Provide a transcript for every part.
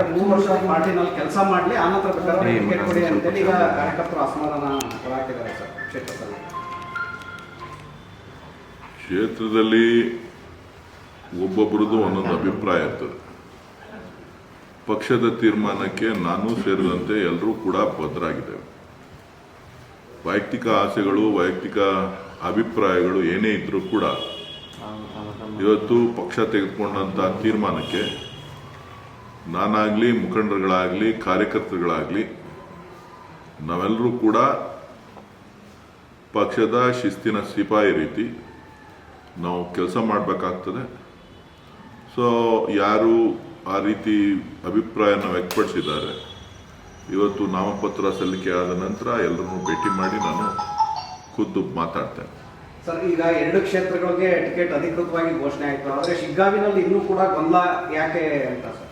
ಆದ್ರೆ ಮೂರು ವರ್ಷ ಪಾರ್ಟಿನಲ್ಲಿ ಕೆಲಸ ಮಾಡ್ಲಿ ಆನಂತರ ಬೇಕಾದ್ರೆ ಟಿಕೆಟ್ ಕೊಡಿ ಅಂತೇಳಿ ಈಗ ಕಾರ್ಯಕರ್ತರು ಅಸಮಾಧಾನ ಹೊರಹಾಕಿದ್ದಾರೆ ಸರ್ ಕ್ಷೇತ್ರದಲ್ಲಿ ಕ್ಷೇತ್ರದಲ್ಲಿ ಒಬ್ಬೊಬ್ಬರದ್ದು ಒಂದೊಂದು ಅಭಿಪ್ರಾಯ ಇರ್ತದೆ. ಪಕ್ಷದ ತೀರ್ಮಾನಕ್ಕೆ ನಾನು ಸೇರಿದಂತೆ ಎಲ್ಲರೂ ಕೂಡ ಬದ್ಧರಾಗಿದ್ದೇವೆ ವೈಯಕ್ತಿಕ ಆಸೆಗಳು ವೈಯಕ್ತಿಕ ಅಭಿಪ್ರಾಯಗಳು ಏನೇ ಇದ್ರೂ ಕೂಡ ಇವತ್ತು ಪಕ್ಷ ತೆಗೆದುಕೊಂಡಂತ ತೀರ್ಮಾನಕ್ಕೆ ನಾನಾಗ್ಲಿ, ಮುಖಂಡರುಗಳಾಗಲಿ, ಕಾರ್ಯಕರ್ತರುಗಳಾಗಲಿ, ನಾವೆಲ್ಲರೂ ಕೂಡ ಪಕ್ಷದ ಶಿಸ್ತಿನ ಸಿಪಾಯಿ ರೀತಿ ನಾವು ಕೆಲಸ ಮಾಡಬೇಕಾಗ್ತದೆ. ಸೊ ಯಾರು ಆ ರೀತಿ ಅಭಿಪ್ರಾಯನ ವ್ಯಕ್ತಪಡಿಸಿದ್ದಾರೆ, ಇವತ್ತು ನಾಮಪತ್ರ ಸಲ್ಲಿಕೆ ಆದ ನಂತರ ಎಲ್ಲರನ್ನೂ ಭೇಟಿ ಮಾಡಿ ನಾನು ಖುದ್ದು ಮಾತಾಡ್ತೇನೆ. ಸರ್, ಈಗ ಎರಡು ಕ್ಷೇತ್ರಗಳಿಗೆ ಟಿಕೆಟ್ ಅಧಿಕೃತವಾಗಿ ಘೋಷಣೆ ಆಯಿತು. ಆದರೆ ಶಿಗ್ಗಾವಿನಲ್ಲಿ ಇನ್ನೂ ಕೂಡ ಗೊಂದಲ ಯಾಕೆ ಅಂತ ಸರ್?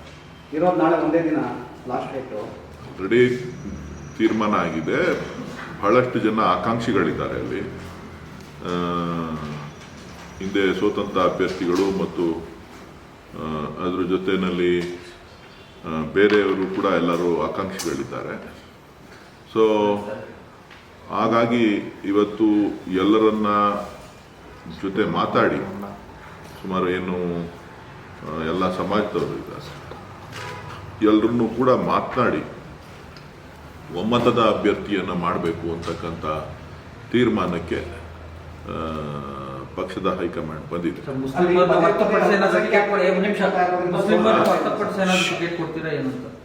ಇರೋದು ನಾಳೆ ಒಂದೇ ದಿನ ಲಾಸ್ಟ್ ಆಲ್ರೆಡಿ ತೀರ್ಮಾನ ಆಗಿದೆ. ಬಹಳಷ್ಟು ಜನ ಆಕಾಂಕ್ಷಿಗಳಿದ್ದಾರೆ ಅಲ್ಲಿ. ಹಿಂದೆ ಸ್ವತಂತ್ರ ಅಭ್ಯರ್ಥಿಗಳು ಮತ್ತು ಅದರ ಜೊತೆಯಲ್ಲಿ ಬೇರೆಯವರು ಕೂಡ ಎಲ್ಲರೂ ಆಕಾಂಕ್ಷಿಗಳಿದ್ದಾರೆ. ಸೊ ಹಾಗಾಗಿ ಇವತ್ತು ಎಲ್ಲರನ್ನ ಜೊತೆ ಮಾತಾಡಿ, ಸುಮಾರು ಏನು ಎಲ್ಲ ಸಮಾಜದವರು ಇದ್ದಾರೆ. ಎಲ್ಲರನ್ನೂ ಕೂಡ ಮಾತನಾಡಿ ಒಮ್ಮತದ ಅಭ್ಯರ್ಥಿಯನ್ನು ಮಾಡಬೇಕು ಅಂತಕ್ಕಂಥ ತೀರ್ಮಾನಕ್ಕೆ ಪಕ್ಷದ ಹೈಕಮಾಂಡ್ ಬಂದಿದೆ.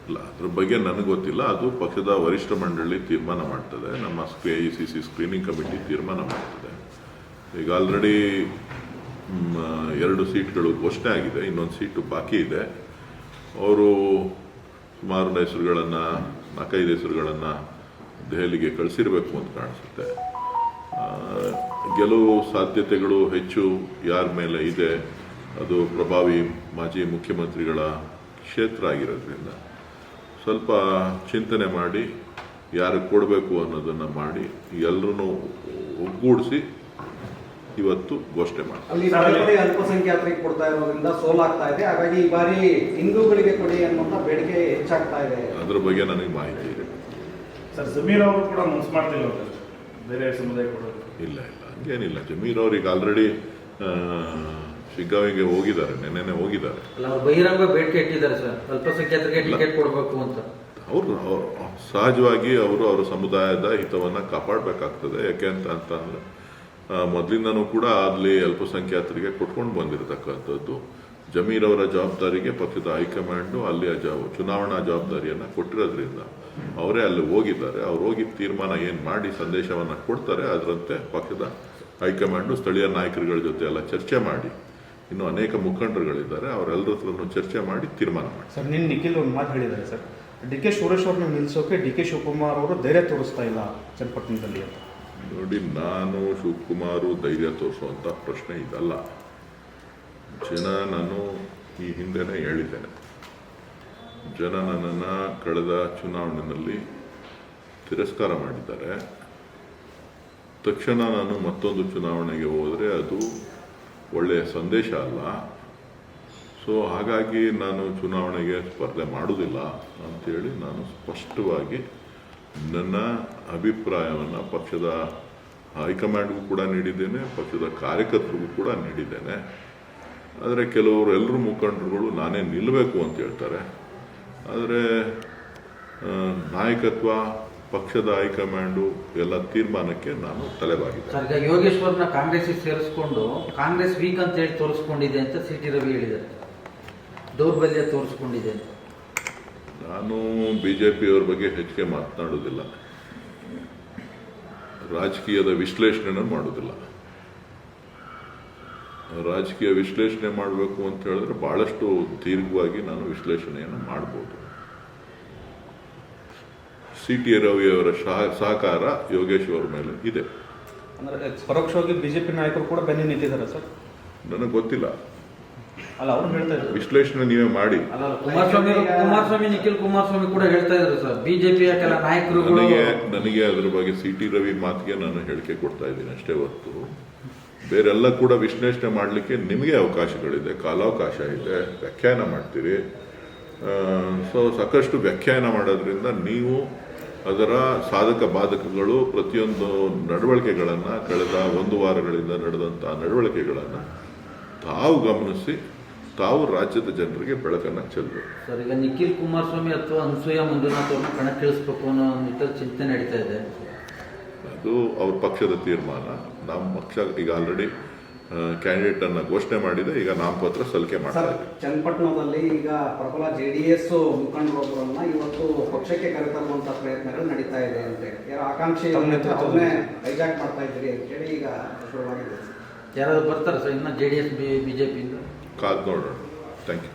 ಇಲ್ಲ ಅದ್ರ ಬಗ್ಗೆ ನನಗೆ ಗೊತ್ತಿಲ್ಲ. ಅದು ಪಕ್ಷದ ವರಿಷ್ಠ ಮಂಡಳಿ ತೀರ್ಮಾನ ಮಾಡ್ತದೆ. ನಮ್ಮ A I C C screening committee ತೀರ್ಮಾನ ಮಾಡ್ತದೆ. ಈಗ ಆಲ್ರೆಡಿ ಎರಡು ಸೀಟ್ಗಳು ಘೋಷಣೆ ಆಗಿದೆ. ಇನ್ನೊಂದು ಸೀಟು ಬಾಕಿ ಇದೆ. ಅವರು ಸುಮಾರು ಹೆಸರುಗಳನ್ನು ನಾಲ್ಕೈದು ಹೆಸರುಗಳನ್ನು ದೆಹಲಿಗೆ ಕಳಿಸಿರಬೇಕು ಅಂತ ಕಾಣಿಸುತ್ತೆ. ಗೆಲುವು ಸಾಧ್ಯತೆಗಳು ಹೆಚ್ಚು ಯಾರ ಮೇಲೆ ಇದೆ, ಅದು ಪ್ರಭಾವಿ ಮಾಜಿ ಮುಖ್ಯಮಂತ್ರಿಗಳ ಕ್ಷೇತ್ರ ಆಗಿರೋದ್ರಿಂದ. ಸ್ವಲ್ಪ ಚಿಂತನೆ ಮಾಡಿ, ಯಾರಿಗೆ ಕೊಡಬೇಕು ಅನ್ನೋದನ್ನು ಮಾಡಿ ಎಲ್ಲರೂ ಒಗ್ಗೂಡಿಸಿ ಇವತ್ತು ಘೋಷಣೆ ಮಾಡಿ ಅಲ್ಪಸಂಖ್ಯಾತರಿಗೆ ಕೊಡ್ತಾ ಇರೋದ್ರಿಂದ ಸೋಲಾಗ್ತಾ ಇದೆ. ಹಾಗಾಗಿ ಈ ಬಾರಿ ಹಿಂದೂಗಳಿಗೆ ಕೊಡಿ ಅನ್ನುವಂತ ಬೇಡಿಕೆ ಹೆಚ್ಚಾಗ್ತಾ ಇದೆ. ಅದ್ರ ಬಗ್ಗೆ ನನಗೆ ಮಾಹಿತಿ ಇದೆ. ಸರ್ ಜಮೀರ್ ಅವರು ಕೂಡ ಮನ್ಸು ಮಾಡ್ತಿಲ್ಲ ಸರ್ ಬೇರೆ ಸಮುದಾಯ ಕೊಡೋದು? ಇಲ್ಲ ಇಲ್ಲ ಹಂಗೇನಿಲ್ಲ. ಜಮೀರ್ ಅವ್ರಿಗೆ ಆಲ್ರೆಡಿ ಶಿಗ್ಗಾವಿಗೆ ಹೋಗಿದ್ದಾರೆ ನೆನ್ನೆನೆ ಹೋಗಿದ್ದಾರೆ. ಅಲ್ಲ ಅವ್ರು ಬಹಿರಂಗ ಬೇಡಿಕೆ ಇಟ್ಟಿದ್ದಾರೆ ಸರ್. ಅಲ್ಪಸಂಖ್ಯಾತರಿಗೆ ಟಿಕೆಟ್ ಕೊಡಬೇಕು ಅಂತ. ಅವರು ಸಹಜವಾಗಿ ಅವರು ಅವರ ಸಮುದಾಯದ ಹಿತವನ್ನು ಕಾಪಾಡಬೇಕಾಗ್ತದೆ. ಯಾಕೆ ಅಂತ ಅಂತಂದ್ರೆ ಮೊದಲಿಂದನೂ ಕೂಡ ಅಲ್ಲಿ ಅಲ್ಪಸಂಖ್ಯಾತರಿಗೆ ಕೊಟ್ಕೊಂಡು ಬಂದಿರತಕ್ಕಂಥದ್ದು. ಜಮೀರ್ ಅವರ ಜವಾಬ್ದಾರಿಗೆ ಪಕ್ಷದ ಹೈಕಮಾಂಡು ಅಲ್ಲಿ ಚುನಾವಣಾ ಜವಾಬ್ದಾರಿಯನ್ನು ಕೊಟ್ಟಿರೋದ್ರಿಂದ ಅವರೇ ಅಲ್ಲಿ ಹೋಗಿದ್ದಾರೆ. ಅವ್ರು ಹೋಗಿ ತೀರ್ಮಾನ ಏನು ಮಾಡಿ ಸಂದೇಶವನ್ನು ಕೊಡ್ತಾರೆ. ಅದರಂತೆ ಪಕ್ಷದ ಹೈಕಮಾಂಡು ಸ್ಥಳೀಯ ನಾಯಕರುಗಳ ಜೊತೆ ಎಲ್ಲ ಚರ್ಚೆ ಮಾಡಿ. ಇನ್ನು ಅನೇಕ ಮುಖಂಡರುಗಳಿದ್ದಾರೆ. ಅವರೆಲ್ಲರ ಹತ್ರನೂ ಚರ್ಚೆ ಮಾಡಿ ತೀರ್ಮಾನ ಮಾಡಿ. ಸರ್ ನಿನ್ನ ನಿಖಿಲ್ ಒಂದು ಮಾತು ಹೇಳಿದ್ದಾರೆ ಸರ್. ಡಿ ಕೆ ಸುರೇಶ್ ಅವ್ರನ್ನ ನಿಲ್ಲಿಸೋಕೆ ಡಿ ಕೆ ಶಿವಕುಮಾರ್ ಅವರು ಧೈರ್ಯ ತೋರಿಸ್ತಾ ಇಲ್ಲ ಚನ್ನಪಟ್ಟಣದಲ್ಲಿ ಅಂತ. ನೋಡಿ, ನಾನು ಶಿವಕುಮಾರು ಧೈರ್ಯ ತೋರಿಸುವಂಥ ಪ್ರಶ್ನೆ ಇದಲ್ಲ. ಜನ ನಾನು ಈ ಹಿಂದೆನೇ ಹೇಳಿದ್ದೇನೆ. ಜನ ನನ್ನನ್ನು ಕಳೆದ ಚುನಾವಣೆಯಲ್ಲಿ ತಿರಸ್ಕಾರ ಮಾಡಿದ್ದಾರೆ. ತಕ್ಷಣ ನಾನು ಮತ್ತೊಂದು ಚುನಾವಣೆಗೆ ಹೋದರೆ ಅದು ಒಳ್ಳೆಯ ಸಂದೇಶ ಅಲ್ಲ. ಸೊ, ಹಾಗಾಗಿ ನಾನು ಚುನಾವಣೆಗೆ ಸ್ಪರ್ಧೆ ಮಾಡುವುದಿಲ್ಲ ಅಂತೇಳಿ ನಾನು ಸ್ಪಷ್ಟವಾಗಿ ನನ್ನ ಅಭಿಪ್ರಾಯವನ್ನು ಪಕ್ಷದ ಹೈಕಮಾಂಡ್ಗೂ ಕೂಡ ನೀಡಿದ್ದೇನೆ, ಪಕ್ಷದ ಕಾರ್ಯಕರ್ತರಿಗೂ ಕೂಡ ನೀಡಿದ್ದೇನೆ. ಆದರೆ ಕೆಲವರು ಎಲ್ಲರೂ ಮುಖಂಡರುಗಳು ನಾನೇ ನಿಲ್ಲಬೇಕು ಅಂತ ಹೇಳ್ತಾರೆ. ಆದರೆ ನಾಯಕತ್ವ, ಪಕ್ಷದ ಹೈಕಮಾಂಡು ಎಲ್ಲ ತೀರ್ಮಾನಕ್ಕೆ ನಾನು ತಲೆಬಾಗಿದೆ ಸರ್, ಈಗ ಯೋಗೇಶ್ವರ್ನ ಕಾಂಗ್ರೆಸ್ಗೆ ಸೇರಿಸ್ಕೊಂಡು ಕಾಂಗ್ರೆಸ್ ವೀಕ್ ಅಂತ ಹೇಳಿ ತೋರಿಸ್ಕೊಂಡಿದೆ ಅಂತ ಸಿ ಟಿ ರವಿ ಹೇಳಿದ್ದಾರೆ. ದೌರ್ಬಲ್ಯ ತೋರಿಸ್ಕೊಂಡಿದೆ ಅಂತ. ನಾನು ಬಿ ಜೆ ಪಿಯವ್ರ ಬಗ್ಗೆ ಹೆಚ್ಚಿಗೆ ಮಾತನಾಡೋದಿಲ್ಲ ರಾಜಕೀಯದ ವಿಶ್ಲೇಷಣೆ ಮಾಡೋದಿಲ್ಲ ರಾಜಕೀಯ ವಿಶ್ಲೇಷಣೆ ಮಾಡಬೇಕು ಅಂತ ಹೇಳಿದ್ರೆ ಬಹಳಷ್ಟು ದೀರ್ಘವಾಗಿ ನಾನು ವಿಶ್ಲೇಷಣೆಯನ್ನು ಮಾಡ್ಬೋದು. ಸಿ ಟಿ ರವಿಯವರ ಸಹ- ಸಹಕಾರ ಯೋಗೇಶ್ ಅವರ ಮೇಲೆ ಇದೆ. ಅಂದರೆ ಪರೋಕ್ಷವಾಗಿ ಬಿಜೆಪಿ ನಾಯಕರು ಕೂಡ ಬೆನ್ನಿ ನಿಂತಿದ್ದಾರೆ ಸರ್? ನನಗೆ ಗೊತ್ತಿಲ್ಲ. ಅಲ್ಲ ಅವ್ರು ಹೇಳ್ತಾ ವಿಶ್ಲೇಷಣೆ ನೀವೇ ಮಾಡಿ. ಅಲ್ಲ ಕುಮಾರಸ್ವಾಮಿ ಕುಮಾರಸ್ವಾಮಿ ನಿಖಿಲ್ ಕುಮಾರಸ್ವಾಮಿ ಕೂಡ ಹೇಳ್ತಾ ಇದ್ರು ಸರ್. ಬಿಜೆಪಿಯ ಕೆಲ ನಾಯಕರುಗಳು ನನಗೆ ನನಗೆ ಅದ್ರ ಬಗ್ಗೆ ಸಿ ಟಿ ರವಿ ಮಾತಿಗೆ ನಾನು ಹೇಳಿಕೆ ಕೊಡ್ತಾ ಇದ್ದೀನಿ ಅಷ್ಟೇ ಹೊತ್ತು ಬೇರೆಲ್ಲ ಕೂಡ ವಿಶ್ಲೇಷಣೆ ಮಾಡಲಿಕ್ಕೆ ನಿಮಗೆ ಅವಕಾಶಗಳಿದೆ ಕಾಲಾವಕಾಶ ಇದೆ ವ್ಯಾಖ್ಯಾನ ಮಾಡ್ತೀರಿ. ಸೊ ಸಾಕಷ್ಟು ವ್ಯಾಖ್ಯಾನ ಮಾಡೋದ್ರಿಂದ ನೀವು ಅದರ ಸಾಧಕ ಬಾಧಕಗಳು ಪ್ರತಿಯೊಂದು ನಡವಳಿಕೆಗಳನ್ನು ಕಳೆದ ಒಂದು ವಾರಗಳಿಂದ ನಡೆದಂಥ ನಡವಳಿಕೆಗಳನ್ನು ತಾವು ಗಮನಿಸಿ ತಾವು ರಾಜ್ಯದ ಜನರಿಗೆ ಬೆಳಕನ್ನು ಚೆಲ್ಲಬೇಕು ಸರ್ ಈಗ ನಿಖಿಲ್ ಕುಮಾರಸ್ವಾಮಿ ಅಥವಾ ಅನಸೂಯ ಮಂಜುನಾಥ್ ಅವ್ರನ್ನ ಕಣಕ್ಕಿಳಿಸ್ಬೇಕು ಅನ್ನೋ ನಿಟ್ಟಲ್ಲಿ ಚಿಂತೆ ನಡೀತಾ ಇದೆ. ಅದು ಅವ್ರ ಪಕ್ಷದ ತೀರ್ಮಾನ. ನಮ್ಮ ಪಕ್ಷ ಈಗ ಆಲ್ರೆಡಿ ಕ್ಯಾಂಡಿಡೇಟ್ ಅನ್ನ ಘೋಷಣೆ ಮಾಡಿದೆ ಈಗ ನಾಮಪತ್ರ ಸಲ್ಲಿಕೆ ಸರ್ ಮಾಡ್ತಾರೆ ಚನ್ನಪಟ್ಟಣದಲ್ಲಿ ಈಗ ಪ್ರಬಲ ಜೆ ಡಿ ಎಸ್ ಮುಖಂಡರೊಬ್ಬರನ್ನ ಇವತ್ತು ಪಕ್ಷಕ್ಕೆ ಕರೆತರುವಂತ ಪ್ರಯತ್ನಗಳು ನಡೀತಾ ಇದೆ ಅಂತ ಹೇಳಿ. ಯಾರೋ ಆಕಾಂಕ್ಷಿ ತಮ್ಮ ಹೈಜಾಕ್ ಮಾಡ್ತಾ ಇದ್ದೀರಿ ಅಂತೇಳಿ ಈಗ ಶುರುವಾಗಿದೆ. ಯಾರಾದ್ರು ಬರ್ತಾರೆ ಸರ್? ಇನ್ನು J D S B B J ಪಿಯಿಂದ ಕಾದ್ ನೋಡೋಣ ಥ್ಯಾಂಕ್ ಯು